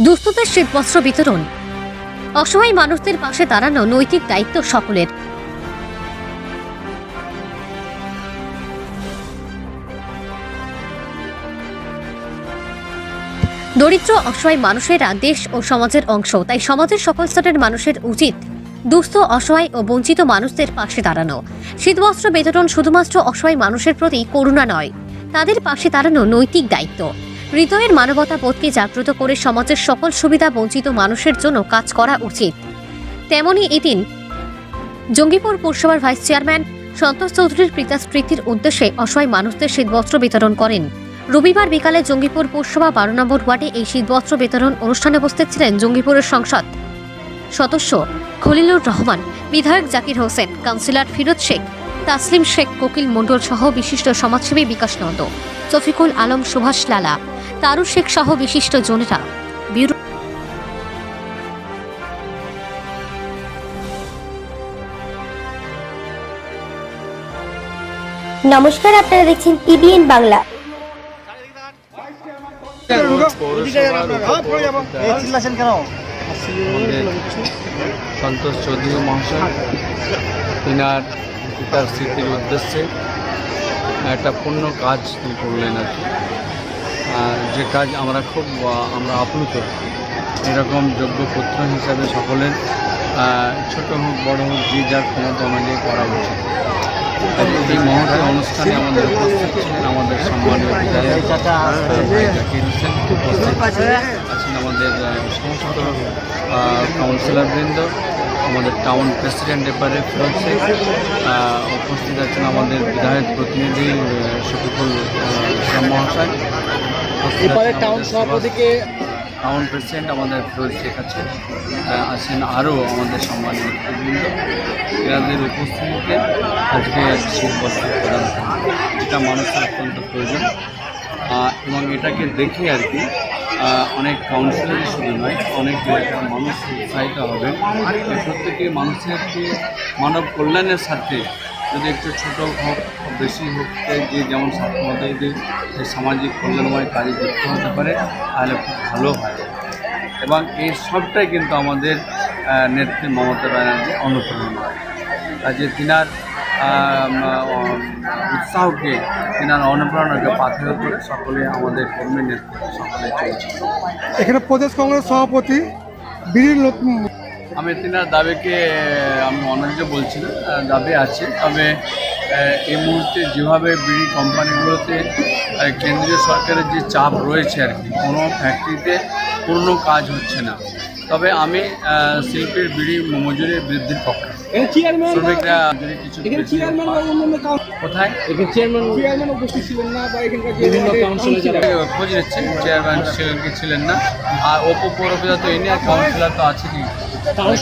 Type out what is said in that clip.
দুস্থদের শীতবস্ত্র বিতরণ। অসহায় মানুষদের পাশে দাঁড়ানো নৈতিক দায়িত্ব সকলের। দরিদ্র, অসহায় মানুষেরা দেশ ও সমাজের অংশ, তাই সমাজের সকল স্তরের মানুষের উচিত দুস্থ, অসহায় ও বঞ্চিত মানুষদের পাশে দাঁড়ানো। শীতবস্ত্র বিতরণ শুধুমাত্র অসহায় মানুষের প্রতি করুণা নয়, তাদের পাশে দাঁড়ানো নৈতিক দায়িত্ব। হৃদয়ের মানবতা বোধকে জাগ্রত করে সমাজের সকল সুবিধা বঞ্চিত মানুষের জন্য কাজ করা উচিত। তেমনি এদিন জঙ্গিপুর পৌরসভার ভাইস চেয়ারম্যান সন্তোষ চৌধুরীর পিতা স্মৃতির উদ্দেশ্যে অসহায় মানুষদের শীতবস্ত্র বিতরণ করেন। রবিবার বিকালে জঙ্গিপুর পৌরসভা বারো নম্বর ওয়ার্ডে এই শীতবস্ত্র বিতরণ অনুষ্ঠানে উপস্থিত ছিলেন জঙ্গিপুরের সংসদ সদস্য খলিলুর রহমান, বিধায়ক জাকির হোসেন, কাউন্সিলর ফিরোজ শেখ তাসলিম শেখ কোকিল মণ্ডল সহ বিশিষ্ট সমাজসেবী বিকাশ নন্দ শফিকুল আলম সুভাষ লালা তারু শেখ সহ বিশিষ্ট জনেরা। ব্যুরো নমস্কার আপনারা দেখছেন টিভিএন বাংলা। সন্তোষ চৌধুরী মহাশয় তিনার পিতার স্মৃতির উদ্দেশ্যে একটা পূর্ণ কাজ তিনি করলেন আর কি। যে কাজ আমরা খুব আমরা আপ্লুত, এরকম যোগ্য পুত্র হিসাবে সকলের ছোট হোক, বড় হোক, যে যার ক্ষমতা অনুযায়ী করা উচিত। এই মহতী অনুষ্ঠানে আমাদের উপস্থিত ছিলেন, আমাদের সম্মানীয় বিধায়ক আছেন আমাদের সমস্ত কাউন্সিলরবৃন্দ আমাদের টাউন প্রেসিডেন্ট এপারে ফিরোজ শেখ উপস্থিত আছেন আমাদের বিধায়ক প্রতিনিধি শফিকুল ইসলাম মহাশয়। টাউন সভাপতিকে টাউন প্রেসিডেন্ট আমাদের ফিরোজ শেখ আছে আছেন আরও আমাদের সম্মানীয় এনাদের উপস্থিতিতে আজকে শীত বস্ত্র প্রদান করা যেটা মানুষের অত্যন্ত প্রয়োজন। এবং এটাকে দেখে আর কি অনেক কাউন্সিলরই শুধু নয়, অনেক মানুষ উৎসাহিত হবে। প্রত্যেকে মানুষের মানব কল্যাণের সাথে যদি একটু ছোট হোক, বেশি হোক যে যেমন সাধ্যমতো যদি সামাজিক কল্যাণময় কাজে যুক্ত হতে পারে, তাহলে খুব ভালো হয়। এবং এই সবটাই কিন্তু আমাদের নেত্রী মমতা ব্যানার্জি অনুপ্রেরণা। কাজে তিনার উৎসাহকে তিনার অনুপ্রেরণাকে পাথেয় করে সকলে আমাদের কর্মী নেতৃত্ব সকলে চলছে। এখানে প্রদেশ কংগ্রেস সভাপতি বীর আমি তিনার দাবিকে আমি অনেকে বলছি না দাবি আছে। তবে এই মুহূর্তে যেভাবে বিড়ি কোম্পানিগুলোতে কেন্দ্রীয় সরকারের যে চাপ রয়েছে আর কি কোনো ফ্যাক্টরিতে পূর্ণ কাজ হচ্ছে না। তবে আমি আহ, শিল্পের বিড়ি মজুরি বৃদ্ধির পক্ষে। শ্রমিকরা কিছু কোথায়? চেয়ারম্যান ছিলেন না বা এখানকার বিভিন্ন কাউন্সিলর যারা খোঁজ নিচ্ছে চেয়ারম্যান ছিলেন কি ছিলেন না। আর ওপো পৌরপিতা তো এনে কাউন্সিলর তো আছে কি?